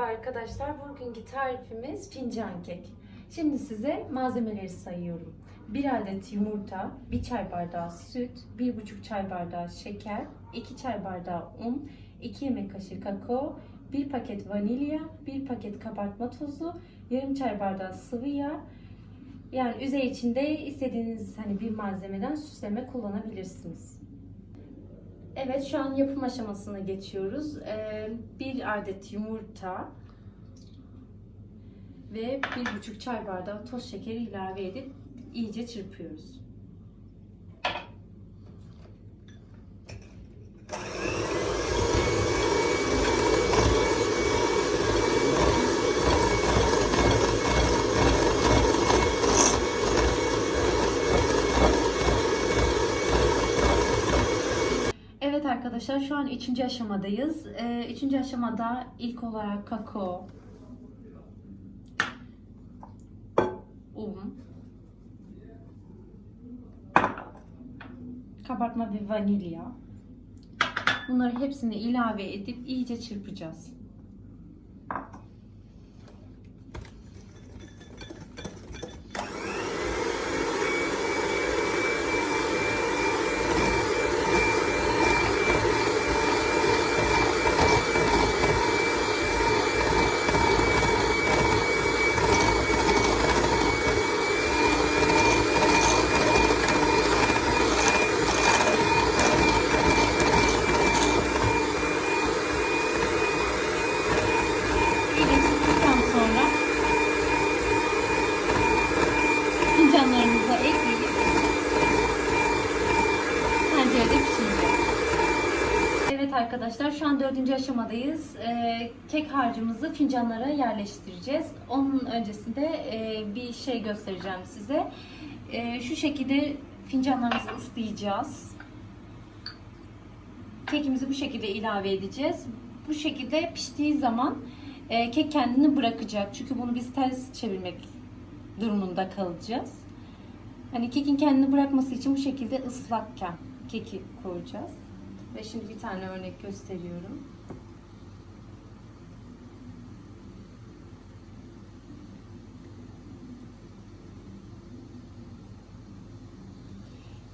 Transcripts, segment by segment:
Merhaba arkadaşlar. Bugünkü tarifimiz fincan kek. Şimdi size malzemeleri sayıyorum. 1 adet yumurta, 1 çay bardağı süt, 1,5 çay bardağı şeker, 2 çay bardağı un, 2 yemek kaşığı kakao, 1 paket vanilya, 1 paket kabartma tozu, yarım çay bardağı sıvı yağ. Yani üzeri içinde istediğiniz hani bir malzemeden süsleme kullanabilirsiniz. Evet şu an yapım aşamasına geçiyoruz. Ee, bir adet yumurta ve bir buçuk çay bardağı toz şekeri ilave edip iyice çırpıyoruz. Evet arkadaşlar şu an üçüncü aşamadayız. Ee, üçüncü aşamada ilk olarak kakao, un, kabartma ve vanilya. Bunları hepsini ilave edip iyice çırpacağız. Arkadaşlar şu an dördüncü aşamadayız. Ee, kek harcımızı fincanlara yerleştireceğiz. Onun öncesinde e, bir şey göstereceğim size. E, şu şekilde fincanlarımızı ıslayacağız. Kekimizi bu şekilde ilave edeceğiz. Bu şekilde piştiği zaman e, kek kendini bırakacak. Çünkü bunu biz ters çevirmek durumunda kalacağız. Hani kekin kendini bırakması için bu şekilde ıslakken keki koyacağız. Ve şimdi bir tane örnek gösteriyorum.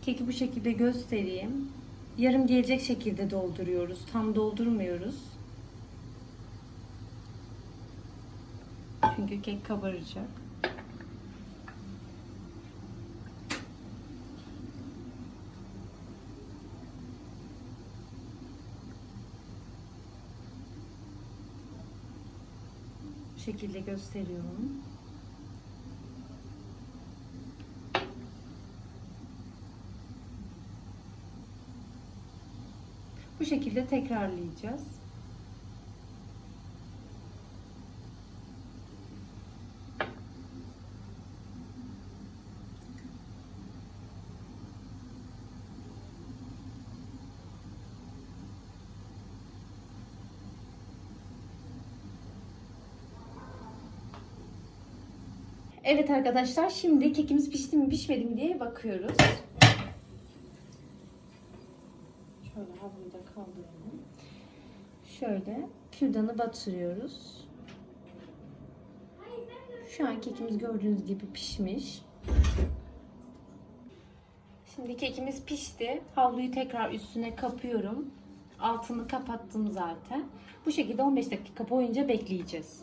Keki bu şekilde göstereyim. Yarım gelecek şekilde dolduruyoruz. Tam doldurmuyoruz. Çünkü kek kabaracak. Şekilde gösteriyorum. Bu şekilde tekrarlayacağız. Evet arkadaşlar şimdi kekimiz pişti mi pişmedi mi diye bakıyoruz. Şöyle havluyu da kaldıralım. Şöyle kürdanı batırıyoruz. Şu an kekimiz gördüğünüz gibi pişmiş. Şimdi kekimiz pişti. Havluyu tekrar üstüne kapıyorum. Altını kapattım zaten. Bu şekilde 15 dakika boyunca bekleyeceğiz.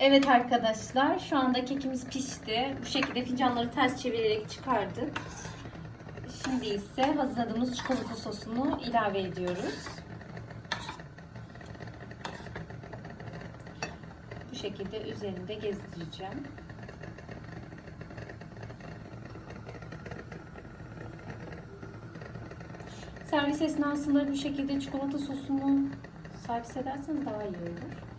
Evet arkadaşlar şu anda kekimiz pişti. Bu şekilde fincanları ters çevirerek çıkardık. Şimdi ise hazırladığımız çikolata sosunu ilave ediyoruz. Bu şekilde üzerinde gezdireceğim. Servis esnasında bu şekilde çikolata sosunu servis ederseniz daha iyi olur.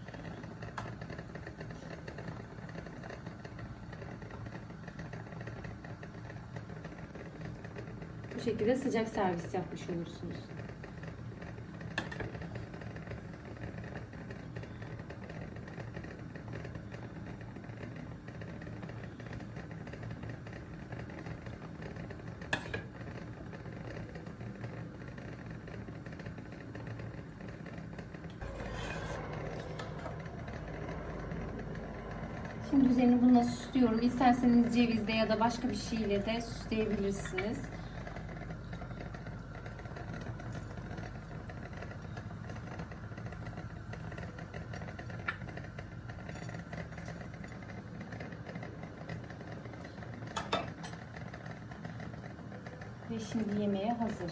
Bu şekilde sıcak servis yapmış olursunuz. Şimdi üzerini bununla süslüyorum. İsterseniz cevizle ya da başka bir şeyle de süsleyebilirsiniz. Ve şimdi yemeğe hazır.